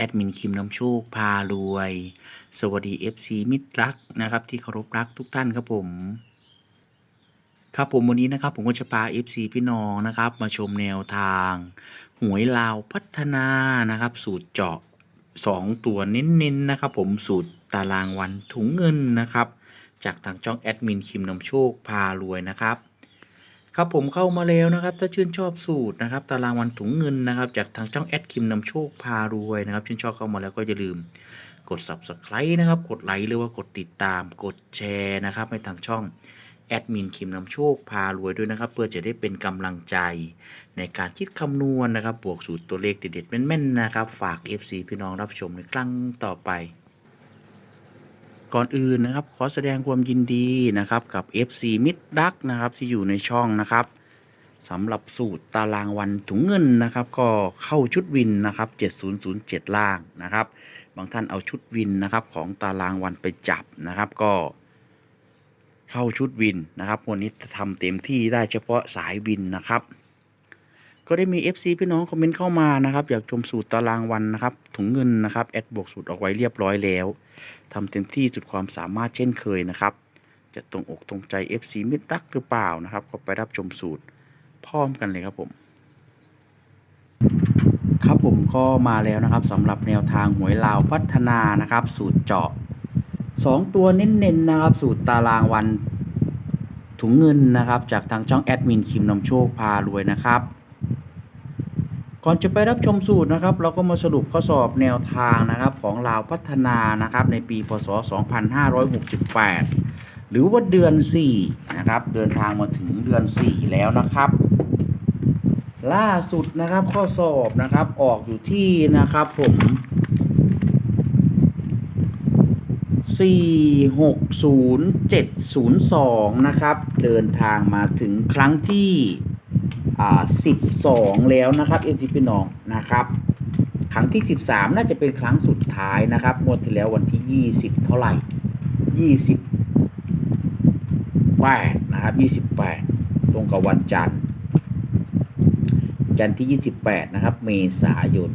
แอดมินคิมน้ำโชคพารวย สวัสดี FC มิตรรักนะครับที่เคารพรักทุกท่านครับผม ครับผมวันนี้นะครับผมก็จะพา FC พี่น้องนะครับมาชมแนวทาง หวยลาวพัฒนานะครับ สูตรเจาะ 2 ตัวเน้นๆนะครับผมสูตรตารางวันถุงเงินนะครับ จากทางช่องแอดมินคิมนำโชคพารวยนะครับ ครับผมเข้ามาแล้วนะครับ ถ้าชื่นชอบสูตรนะครับ ตารางวันถุงเงินนะครับ จากทางช่องแอดคิมนำโชคพารวยนะครับ ชื่นชอบเข้ามาแล้วก็อย่าลืมกด subscribe นะครับ กดไลค์หรือว่ากดติดตาม กดแชร์นะครับในทางช่องแอดมินคิมนำโชคพารวยด้วยนะครับ เพื่อจะได้เป็นกำลังใจ ในการคิดคำนวณนะครับ บวกสูตรตัวเลขเด็ดๆแม่นๆนะครับ ฝาก FC พี่น้องรับชมในครั้งต่อไป ก่อนอื่นนะครับ ขอแสดงความยินดีนะครับกับ FC มิตรรักนะครับที่อยู่ในช่องนะครับสำหรับสูตรตารางวันถุงเงินนะครับ ก็เข้าชุดวินนะครับ 7007 ล่างนะครับ บางท่านเอาชุดวินนะครับของตารางวันไปจับนะครับก็เข้าชุดวินนะครับ วันนี้ทำเต็มที่ได้เฉพาะสายวินนะครับ ก็ได้มี FC พี่น้องคอมเมนต์เข้ามานะครับ อยากชมสูตรตารางวันนะครับถุงเงินนะครับแอดบวกสูตรออกไว้เรียบร้อยแล้วทำเต็มที่สุดความสามารถเช่นเคยนะครับ จะตรงอกตรงใจ FC มิตรรักหรือเปล่านะครับ ก็ไปรับชมสูตรพร้อมกันเลยครับผม ครับผมก็มาแล้วนะครับสำหรับแนวทางหวยลาวพัฒนานะครับ สูตรเจาะ 2 ตัวเน้นๆนะครับ สูตรตารางวันถุงเงินนะครับ จากทางช่องแอดมินคิมนำโชคพารวยนะครับ ก่อนจะไปรับชมสูตรนะครับ เราก็มาสรุปข้อสอบแนวทางนะครับของลาวพัฒนานะครับในปีพศ 2568 หรือว่าเดือน 4 นะครับเดินทางมาถึงเดือน 4 แล้วนะครับ ล่าสุดนะครับข้อสอบนะครับออกอยู่ที่นะครับผม 460702 นะครับ เดินทางมาถึงครั้งที่ อ่า12แล้วนะครับเอ็นซีพี่น้องนะครับ ครั้งที่13น่าจะเป็นครั้งสุดท้ายนะครับงวดที่แล้ววันที่20เท่าไหร่28นะครับ28ตรงกับวันจันทร์จันทร์ที่ 28 นะครับ เมษายน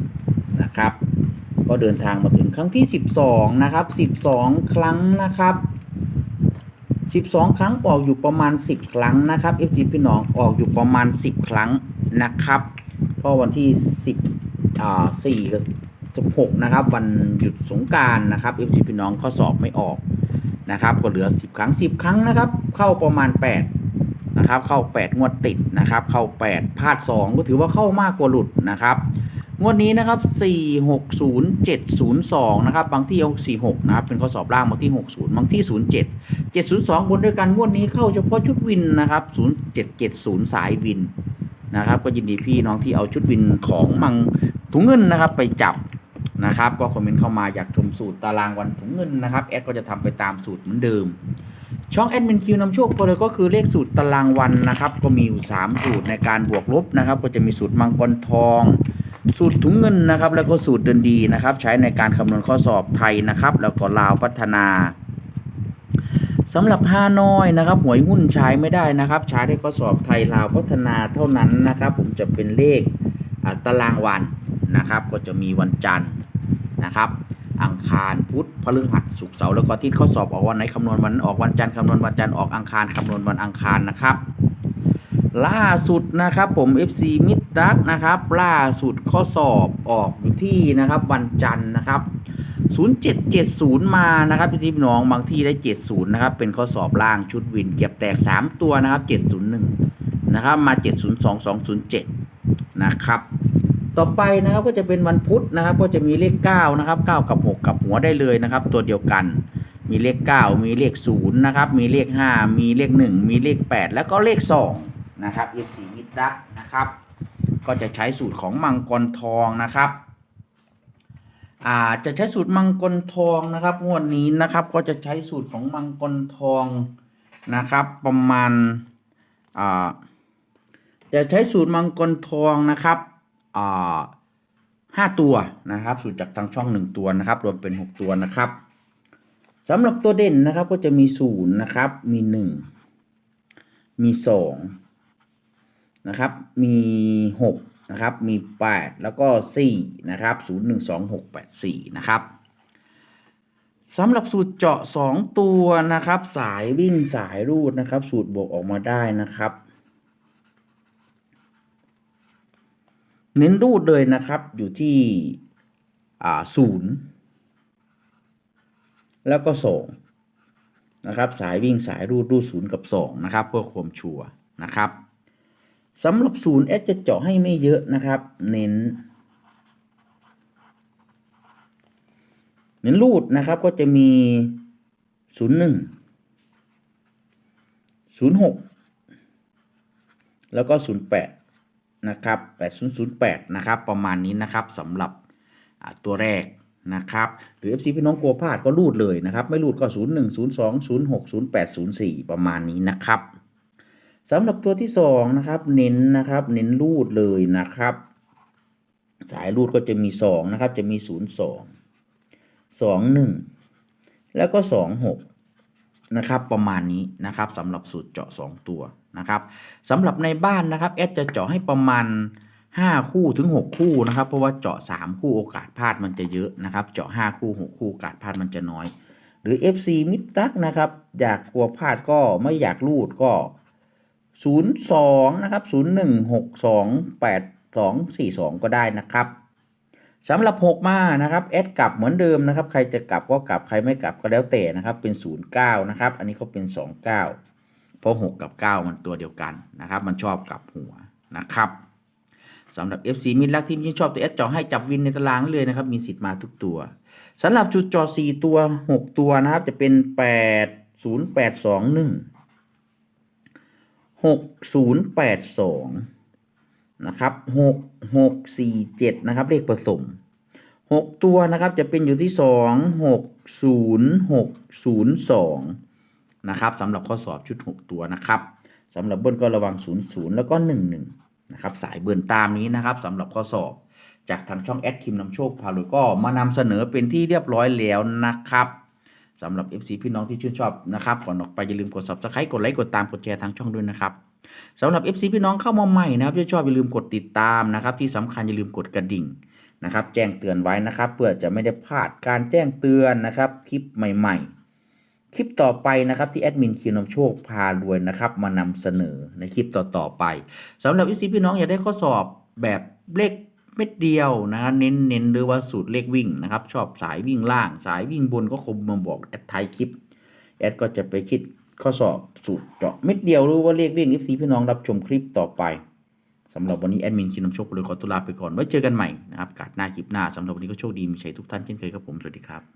นะครับ ก็เดินทางมาถึงครั้งที่ 12 นะครับ 12 ครั้งนะครับ 12 ครั้งออกอยู่ประมาณ 10 ครั้งนะครับ FG พี่น้องออกอยู่ประมาณ 10 ครั้งนะครับเพราะวันที่ 10อ่า4กับ16นะครับวันหยุดสงการนะครับ FG พี่น้องข้อสอบไม่ออกนะครับก็เหลือ 10 ครั้ง 10 ครั้งนะครับ เข้าประมาณ 8 นะครับ เข้า 8 งวดติดนะครับ เข้า 8พลาด 2 ก็ถือว่าเข้ามากกว่าหลุดนะครับ งวดนี้นะครับ 460702 นะครับ บางที่เอา46 นะครับ เป็นข้อสอบล่าง บางที่ 60 บางที่ 07 702 บนด้วยกัน งวดนี้เข้าเฉพาะชุดวินนะครับ 0770 สายวินนะครับ ก็ยินดีพี่น้องที่เอาชุดวินของมังถุงเงินนะครับ ไปจับนะครับ ก็คอมเมนต์เข้ามาอยากชมสูตรตารางวันถุงเงินนะครับ แอดก็จะทำไปตามสูตรเหมือนเดิม ช่องแอดมินคิวนำโชคตัวเลยก็คือเลขสูตรตารางวันนะครับ ก็มีอยู่ 3 สูตรในการบวกลบนะครับ ก็จะมีสูตรมังกรทอง สูตรถุงเงินนะครับ แล้วก็สูตรเดินดีนะครับ ใช้ในการคำนวณข้อสอบไทยนะครับ แล้วก็ลาวพัฒนาสำหรับฮานอยนะครับหวยหุ้นใช้ไม่ได้นะครับ ใช้ได้ข้อสอบไทยลาวพัฒนาเท่านั้นนะครับ ผมจะเป็นเลขตารางวันนะครับ ก็จะมีวันจันทร์นะครับ อังคารพุธพฤหัสศุกร์เสาร์แล้วก็ที่ข้อสอบออกวันไหนคำนวณวันออกวันจันทร์คำนวณวันจันทร์ออกอังคารคำนวณวันอังคารนะครับ ล่าสุดนะครับผม FC มิดรักนะครับ ล่าสุดข้อสอบออกอยู่ที่นะครับ วันจันทร์นะครับ 0770 มานะครับพี่พี่น้องบางที่ได้ 70 นะครับ เป็นข้อสอบล่างชุดวิน เก็บแตก 3 ตัวนะครับ 701 นะครับมา 702 207 นะครับ ต่อไปนะครับก็จะเป็นวันพุธนะครับ ก็จะมีเลข 9 นะครับ 9 กับ 6 กับหัวได้เลยนะครับ ตัวเดียวกันมีเลข 9 มีเลข0นะครับ มีเลข 5 มีเลข 1 มีเลข 8 แล้วก็เลข 2 นะครับ F4 มิดดักนะครับ ก็จะใช้สูตรของมังกรทองนะครับอาจะใช้สูตรมังกรทองนะครับงวดนี้นะครับก็จะใช้สูตรของมังกรทองนะครับ ประมาณอ่าจะใช้สูตรมังกรทองนะครับอ่าห้าตัวนะครับ สูตรจากทางช่องหนึ่งตัวนะครับรวมเป็นหกตัวนะครับสำหรับตัวเด่นนะครับก็จะมีศูนย์นะครับมีหนึ่งมีสอง นะครับ มีหกนะครับ มีแปดแล้วก็สี่นะครับศูนย์หนึ่งสองหกแปดสี่นะครับสำหรับสูตรเจาะ 2 ตัวนะครับ สายวิ่งสายรูดนะครับ สูตรบวกออกมาได้นะครับ เน้นรูดเลยนะครับอยู่ที่อ่าศูนย์แล้วก็สองนะครับ สายวิ่งสายรูดรูดศูนย์กับสองนะครับ เพื่อความชัวร์นะครับ สำหรับศูนย์เอสจะเจาะให้ไม่เยอะนะครับ เน้น เน้นรูดนะครับก็จะมีศูนย์หนึ่งศูนย์หกแล้วก็ศูนย์แปดนะครับแปดศูนย์ศูนย์แปดนะครับ ประมาณนี้นะครับสำหรับตัวแรกนะครับ หรือ FC พี่น้องกลัวพลาดก็รูดเลยนะครับ ไม่รูดก็ศูนย์หนึ่งศูนย์สองศูนย์หกศูนย์แปดศูนย์สี่ประมาณนี้นะครับ สำหรับตัวที่สองนะครับ เน้นนะครับ เน้นรูดเลยนะครับ สายรูดก็จะมีสองนะครับ จะมีศูนย์สองสองหนึ่งแล้วก็สองหกนะครับประมาณนี้นะครับสำหรับสูตรเจาะ 2 ตัวนะครับสำหรับในบ้านนะครับแอดจะเจาะให้ประมาณ 5 คู่ถึง 6 คู่นะครับ เพราะว่าเจาะ 3 คู่โอกาสพลาดมันจะเยอะนะครับ เจาะ 5 คู่ 6 คู่โอกาสพลาดมันจะน้อย หรือ FC มิตรรักนะครับ อยากกลัวพลาดก็ไม่อยากรูดก็ 02 นะครับ 01628242 ก็ได้นะครับสำหรับ 6 มานะครับแอดกลับเหมือนเดิมนะครับ ใครจะกลับก็กลับใครไม่กลับก็แล้วแต่นะครับเป็น 09 นะครับ อันนี้เขาเป็น 29 เพราะ 6 กับ 9 มันตัวเดียวกันนะครับ มันชอบกลับหัวนะครับสำหรับ FC มิตรรักที่ชอบตัวแอดจอให้จับวินในตารางเลยนะครับ มีสิทธิ์มาทุกตัวสำหรับจุดจอ 4 ตัว 6 ตัวนะครับ จะเป็น 8 0 8 2 1 6 0 8 2นะครับหกหกสี่เจ็ดนะครับเลขผสมหกตัวนะครับจะเป็นอยู่ที่สองหกศูนย์หกศูนย์สองนะครับสำหรับข้อสอบชุดหกตัวนะครับสำหรับเบิ้ลก็ระวังศูนย์ศูนย์แล้วก็หนึ่งหนึ่งนะครับสายเบิ้ลตามนี้นะครับสำหรับข้อสอบจากทางช่องแอดคิมนำโชคพาลุยก็มานำเสนอเป็นที่เรียบร้อยแล้วนะครับ สำหรับ FC พี่น้องที่ชื่นชอบนะครับก่อนออกไปอย่าลืมกด subscribe กดไลค์กดตามกดแชร์ทางช่องด้วยนะครับสำหรับ FC พี่น้องเข้ามาใหม่นะครับที่ชอบอย่าลืมกดติดตามนะครับ ที่สำคัญอย่าลืมกดกระดิ่งนะครับ แจ้งเตือนไว้นะครับ เพื่อจะไม่ได้พลาดการแจ้งเตือนนะครับคลิปใหม่ ๆ คลิปต่อไปนะครับที่แอดมินคิวนำโชคพารวยนะครับ มานำเสนอในคลิปต่อๆไปสำหรับ FC พี่น้องอยากได้ข้อสอบแบบเลข เม็ดเดียวนะครับเน้นเน้นหรือว่าสูตรเลขวิ่งนะครับ ชอบสายวิ่งล่าง สายวิ่งบนก็คงมาบอกแอดท้ายคลิป แอดก็จะไปคิดข้อสอบสูตรเจาะเม็ดเดียวหรือว่าเลขวิ่ง FC พี่น้องรับชมคลิปต่อไปสำหรับวันนี้แอดมินชินนำโชคเลยขอตุลาไปก่อนไว้เจอกันใหม่นะครับกาดหน้าคลิปหน้าสำหรับวันนี้ก็โชคดีมีชัยทุกท่านเช่นเคยครับผมสวัสดีครับ